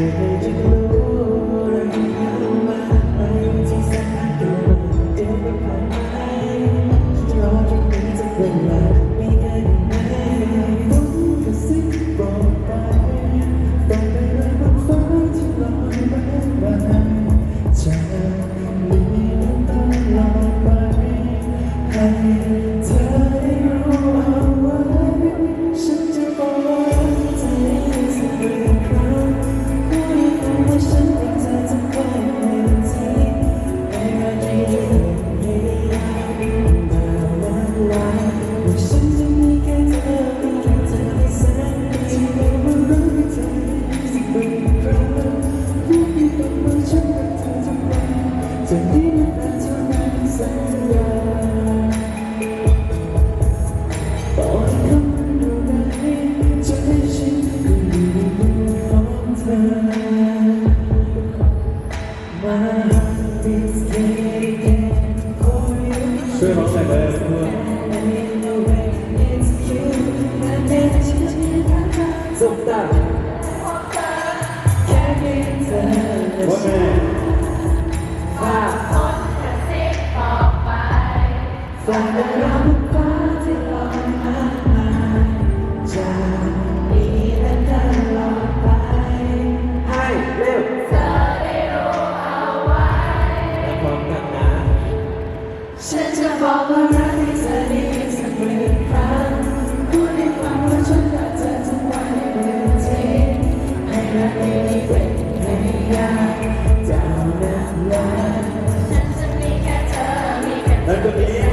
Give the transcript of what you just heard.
you. Amen. ฉันจะบอกว่ารักให้เธอได้ยินสักหนึ่งครั้งพูดให้ฟังว่าฉันรักเธอทุกวันให้เป็นจริงให้รักนี้เป็นไม่ยากเอานานนานฉันจะมีแค่เธอมีแค่